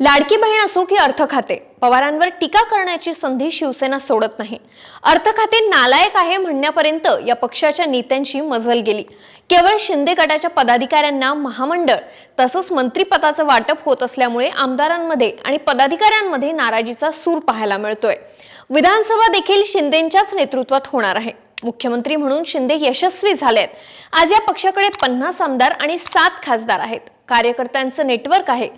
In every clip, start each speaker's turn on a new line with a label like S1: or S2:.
S1: लाडकी बहीण असो की अर्थ खाते पवारांवर टीका करण्याची संधी शिवसेना सोडत नाही. अर्थ खाते नालायक आहे म्हणण्यापर्यंत या पक्षाच्या नेत्यांची मजल गेली. केवळ शिंदे गटाच्या पदाधिकाऱ्यांना महामंडळ तसंच मंत्रिपदाचं वाटप होत असल्यामुळे आमदारांमध्ये आणि पदाधिकाऱ्यांमध्ये नाराजीचा सूर पाहायला मिळतोय. विधानसभा देखील शिंदेंच्याच नेतृत्वात होणार आहे. मुख्यमंत्री म्हणून शिंदे यशस्वी झालेत. आज या पक्षाकडे पन्नास आमदार आणि सात खासदार आहेत. कार्यकर्त्यांचं नेटवर्क आहे.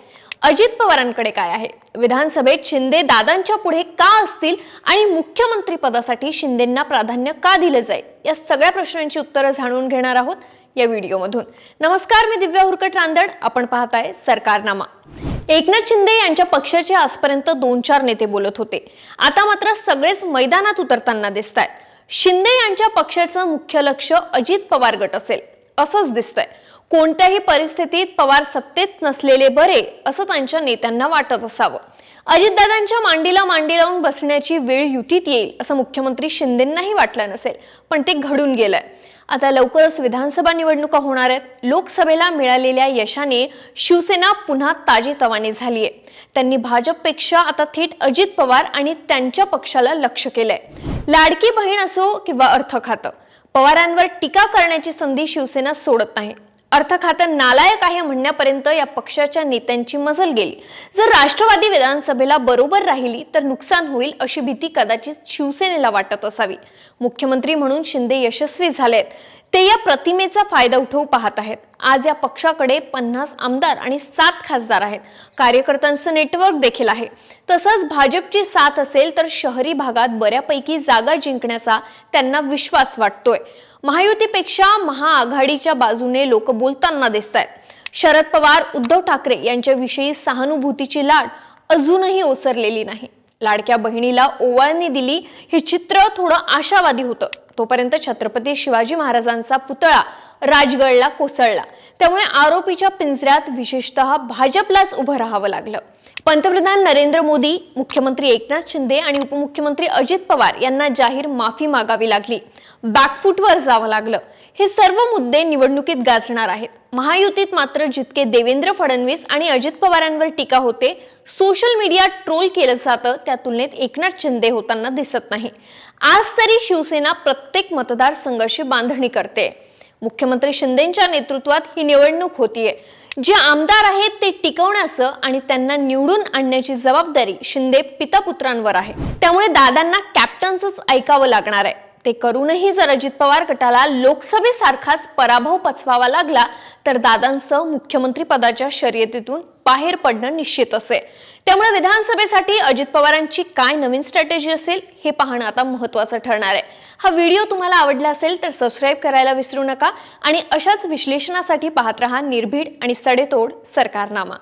S1: अजित पवारांकडे काय आहे? विधानसभेत शिंदे दादांच्या पुढे का असतील आणि मुख्यमंत्री पदासाठी शिंदेंना प्राधान्य का दिलं जाईल? या सगळ्या प्रश्नांची उत्तरं जाणून घेणार आहोत या व्हिडिओमधून. नमस्कार मी दिव्या हुरकट रांदण. आपण पाहताय सरकारनामा. एकनाथ शिंदे यांच्या पक्षाचे आजपर्यंत दोन चार नेते बोलत होते. आता मात्र सगळेच मैदानात उतरताना दिसत आहेत शिंदे यांच्या पक्षाचं मुख्य लक्ष अजित पवार गट असेल. असंच दिसतंय. कोणत्याही परिस्थितीत पवार सत्तेत नसलेले बरे असं त्यांच्या नेत्यांना वाटत असावं. अजितदादांच्या मांडीला मांडी लावून बसण्याची वेळ युतीत येईल असं मुख्यमंत्री शिंदेंनाही वाटलं नसेल पण ते घडून गेलंय. आता लवकरच विधानसभा निवडणुका होणार आहेत. लोकसभेला मिळालेल्या यशाने शिवसेना पुन्हा ताजेतवाने झाली आहे त्यांनी भाजपपेक्षा आता थेट अजित पवार आणि त्यांच्या पक्षाला लक्ष केलंय. लाडकी बहीण असो किंवा अर्थ खातं पवारांवर टीका करण्याची संधी शिवसेना सोडत नाही. अर्थ खातं नालायक आहे म्हणण्यापर्यंत या पक्षाच्या नेत्यांची मजल गेली. जर राष्ट्रवादी विधानसभेला बरोबर राहिली तर नुकसान होईल अशी भीती कदाचित शिवसेनेला वाटत असावी. मुख्यमंत्री म्हणून शिंदे यशस्वी झालेत. ते या प्रतिमेचा फायदा उठवू पाहत आहेत. आज या पक्षाकडे पन्नास आमदार आणि सात खासदार आहेत. कार्यकर्त्यांचं नेटवर्क देखील आहे. तसंच भाजपची साथ असेल तर शहरी भागात बऱ्यापैकी जागा जिंकण्याचा त्यांना विश्वास वाटतोय. महायुतीपेक्षा महाआघाडीच्या बाजूने लोक बोलताना दिसत आहेत शरद पवार उद्धव ठाकरे यांच्याविषयी सहानुभूतीची लाट अजूनही ओसरलेली नाही. लाडक्या बहिणीला ओवाळणी दिली हे चित्र थोडं आशावादी होतं. तोपर्यंत छत्रपती शिवाजी महाराजांचा पुतळा राजगडला कोसळला. त्यामुळे आरोपीच्या पिंजऱ्यात विशेषतः भाजपलाच उभं राहावं लागलं. पंतप्रधान नरेंद्र मोदी मुख्यमंत्री एकनाथ शिंदे आणि उपमुख्यमंत्री अजित पवार यांना जाहीर माफी मागावी लागली. बॅकफूटवर जावं लागलं. हे सर्व मुद्दे निवडणुकीत गाजणार आहेत. महायुतीत मात्र जितके देवेंद्र फडणवीस आणि अजित पवारांवर टीका होते सोशल मीडिया ट्रोल केलं जातं त्या तुलनेत एकनाथ शिंदे होताना दिसत नाही. आज तरी शिवसेना प्रत्येक मतदारसंघाशी बांधणी करते. मुख्यमंत्री शिंदेच्या नेतृत्वात ही निवडणूक होतीये. जे आमदार आहेत ते टिकवण्याचं आणि त्यांना निवडून आणण्याची जबाबदारी शिंदे पितापुत्रांवर आहे. त्यामुळे दादांना कॅप्टनच ऐकावं लागणार आहे. ते करूनही जर अजित पवार गटाला लोकसभेसारखाच पराभव पचवावा लागला तर दादांसह मुख्यमंत्री पदाच्या शर्यतीतून बाहेर पडणं निश्चित असे. त्यामुळे विधानसभेसाठी अजित पवारांची काय नवीन स्ट्रॅटेजी असेल हे पाहणं आता महत्वाचं ठरणार आहे. हा व्हिडिओ तुम्हाला आवडला असेल तर सबस्क्राईब करायला विसरू नका आणि अशाच विश्लेषणासाठी पाहत रहा निर्भीड आणि सडेतोड सरकारनामा.